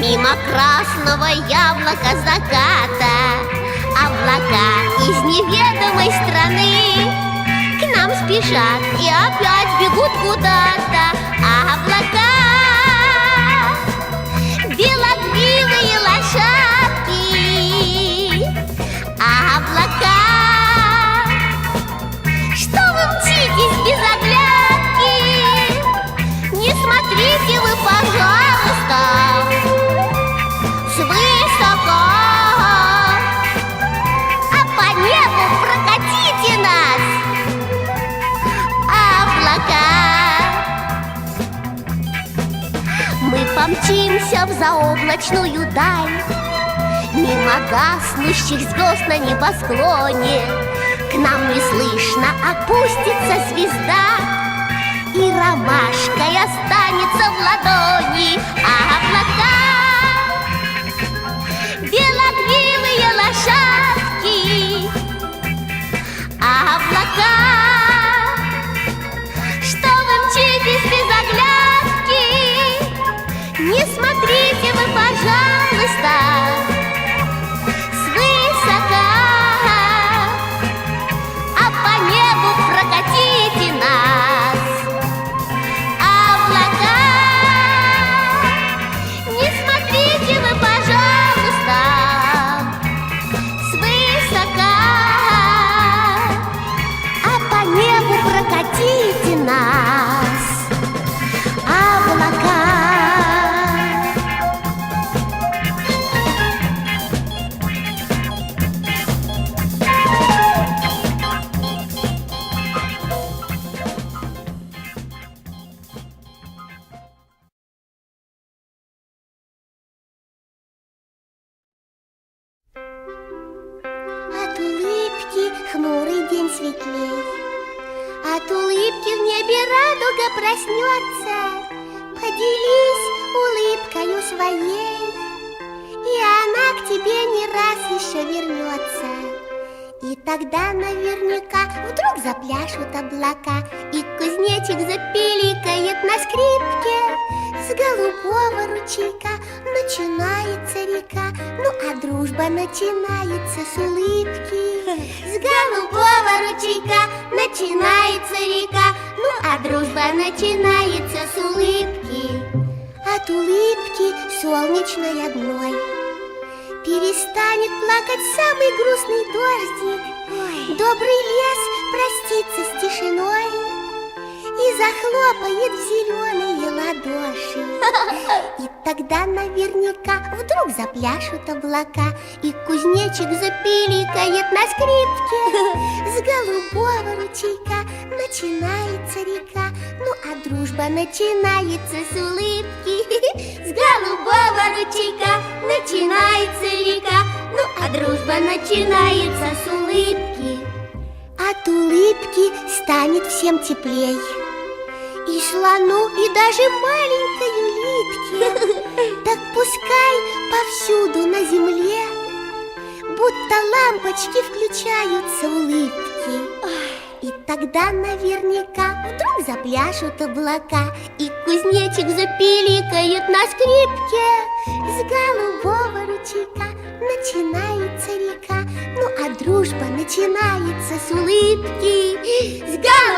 Мимо красного яблока заката Облака из неведомой страны. К нам спешат и опять бегут куда-то А помчимся в заоблачную даль. Мимо гаснущих звезд на небосклоне К нам неслышно опустится звезда И ромашкой останется в ладони прокатите нас Облака. От улыбки хмурый день светлей От улыбки в небе радуга проснется. Поделись улыбкою своей И она к тебе не раз еще вернется. И тогда наверняка вдруг запляшут облака И кузнечик запиликает на скрипке. С голубого ручейка начинается река Ну а дружба начинается с улыбки. С голубого ручейка начинается река. Ну а дружба начинается с улыбки. От улыбки солнечной одной Перестанет плакать самый грустный дождик. Добрый лес простится с тишиной захлопает в зеленые ладоши. И тогда наверняка вдруг запляшут облака И кузнечик запиликает на скрипке. С голубого ручейка начинается река Ну а дружба начинается с улыбки. С голубого ручейка начинается река Ну а дружба начинается с улыбки. От улыбки станет всем теплей и слону, и даже маленькой улитке Так пускай повсюду на земле Будто лампочки включаются улыбки. И тогда наверняка вдруг запляшут облака И кузнечик запиликает на скрипке. С голубого ручейка начинается река. Ну а дружба начинается с улыбки. С голубого